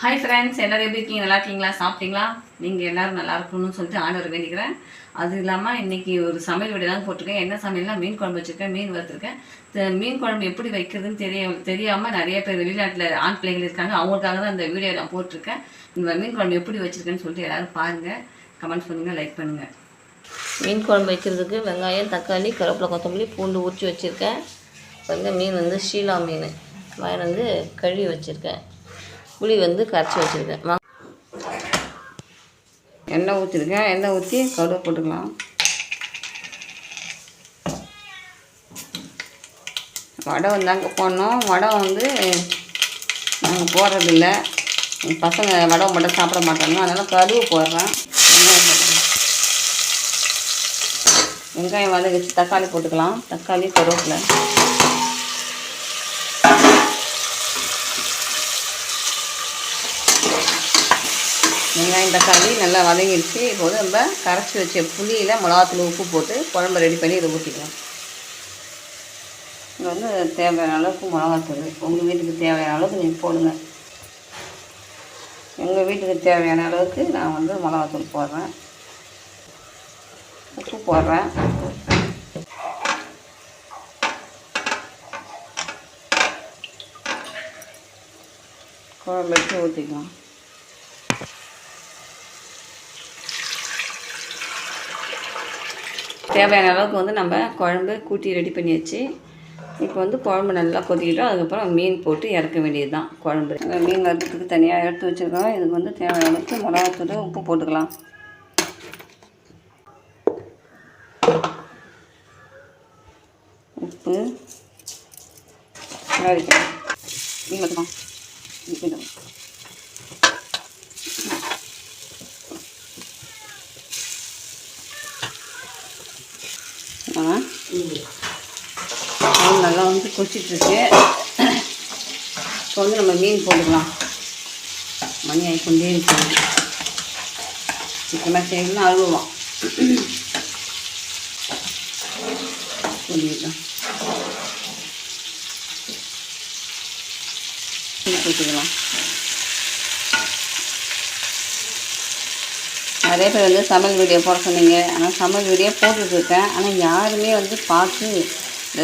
Hi friends எல்லோரும் எப்படி இருக்கீங்க? நல்லா இருக்கீங்களா? சாப்பிட்டீங்களா? நீங்கள் எல்லோரும் நல்லா இருக்கணும்னு சொல்லிட்டு ஆர்டர் வேண்டிக்கிறேன் அது இல்லாமல் இன்னைக்கு ஒரு சமையல் வீடியோ தான் போட்டிருக்கேன். என்ன சமையல்னா மீன் குழம்பு வச்சுருக்கேன் மீன் வறுத்துருக்கேன். மீன் குழம்பு எப்படி வைக்கிறதுன்னு தெரிய தெரியாமல் நிறைய பேர் வெளிநாட்டில் ஆண் பிள்ளைகள் இருக்காங்க. அவங்களுக்காக தான் இந்த வீடியோ நான் போட்டிருக்கேன். இந்த மீன் குழம்பு எப்படி வச்சுருக்கேன்னு சொல்லிட்டு எல்லோரும் பாருங்கள் கமெண்ட் பண்ணுங்கள் லைக் பண்ணுங்கள் மீன் குழம்பு வைக்கிறதுக்கு வெங்காயம் தக்காளி கருவேப்பிலை கொத்தமல்லி பூண்டு உரிச்சு வச்சுருக்கேன். வந்து மீன் வந்து ஷீலா மீன். வாயின் வந்து கழுவி வச்சுருக்கேன். புளி வந்து கரைச்சி வச்சுருக்கேன். எண்ணெய் ஊற்றிருக்கேன் எண்ணெய் ஊற்றி கடுகு போட்டுக்கலாம். வடை வந்தாங்க போடணும். வடை வந்து நாங்கள் போடுறதில்ல. எங்கள் பசங்க வடை மட்டும் சாப்பிட மாட்டாங்க. அதனால் கருவு போடுறேன். வெங்காயம் போடுறேன் வெங்காயம் வதக்கிச்சு தக்காளி போட்டுக்கலாம். தக்காளி கருவேப்பிலை. வெங்காயம் தக்காளி நல்லா வதங்கிடுச்சு. இப்போ வந்து நம்ம கரைச்சி வச்ச புளியில் மிளகாத்தூள் உப்பு போட்டு குழம்பு ரெடி பண்ணி இதை ஊற்றிக்கலாம் இங்கே வந்து தேவையான அளவுக்கு மிளகாத்தூள். உங்கள் வீட்டுக்கு தேவையான அளவுக்கு நீங்கள் போடுங்க. எங்கள் வீட்டுக்கு தேவையான அளவுக்கு நான் வந்து மிளகாத்தூள் போடுறேன். உப்பு போடுறேன். குழம்பு வச்சு ஊற்றிக்கலாம் தேவையான அளவுக்கு வந்து நம்ம குழம்பு கூட்டி ரெடி பண்ணியாச்சு. இப்போ வந்து குழம்பு நல்லா கொதிக்கிட்டோம் அதுக்கப்புறம் மீன் போட்டு இறக்க வேண்டியது தான் குழம்பு மீன் வறுத்துக்கு தனியாக எடுத்து வச்சுருக்கோம். இதுக்கு வந்து தேவையான அளவுக்கு மிளகாத்தூள் உப்பு போட்டுக்கலாம். உப்பு. வரைக்கும் மீன் மட்டும் மீன் நல்லா வந்து கொச்சிட்ருக்கு இப்போ வந்து நம்ம மீன் போட்டுக்கலாம். மணி ஆகி கொண்டே இருக்கோம் சீக்கிரமாக செய்யணும்னா அழுவோம் சொல்லிடலாம் மீன் போட்டுக்கலாம். நிறைய பேர் வந்து சமையல் வீடியோ போட சொன்னீங்க. ஆனால் சமையல் வீடியோ போட்டுட்ருக்கேன். ஆனால் யாருமே வந்து பார்த்து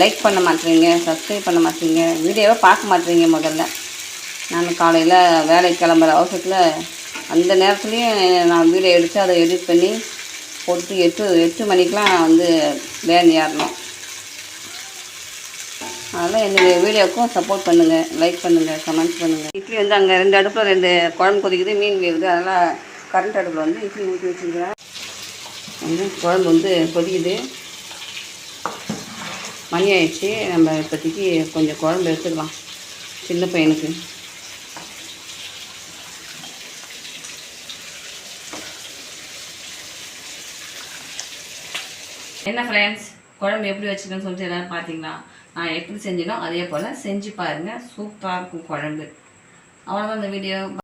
லைக் பண்ண மாட்டேறீங்க சப்ஸ்கிரைப் பண்ண மாட்டேறீங்க வீடியோவை பார்க்க மாட்டேறீங்க முதல்ல. நான் காலையில் வேலைக்கு கிளம்புற அவசரத்தில் அந்த நேரத்துலையும் நான் வீடியோ எடுத்து அதை எடிட் பண்ணி போட்டு எட்டு எட்டு மணிக்கெலாம் வந்து வேன் ஏறணும். அதனால் என்னுடைய வீடியோவுக்கும் சப்போர்ட் பண்ணுங்கள் லைக் பண்ணுங்கள் கமெண்ட் பண்ணுங்கள் இட்லி வந்து அங்கே ரெண்டு அடுப்பில் ரெண்டு குழம்பு கொதிக்குது மீன் வேகுது அதனால் கரண்ட் அடுப்பில் வந்து இட்லி ஊற்றி வச்சுருக்கிறேன். வந்து குழம்பு வந்து கொதிக்குது. மணி ஆயிடுச்சு. நம்ம இப்போதைக்கு கொஞ்சம் குழம்பு எடுத்துக்கலாம். சின்ன பையனுக்கு. என்ன ஃப்ரெண்ட்ஸ் குழம்பு எப்படி வச்சுக்கணும்னு சொல்லிட்டு எல்லோரும் பார்த்தீங்களா? நான் எப்படி செஞ்சினோ அதே போல் செஞ்சு பாருங்கள் சூப்பராக இருக்கும் குழம்பு. அவ்வளோதான் இந்த வீடியோ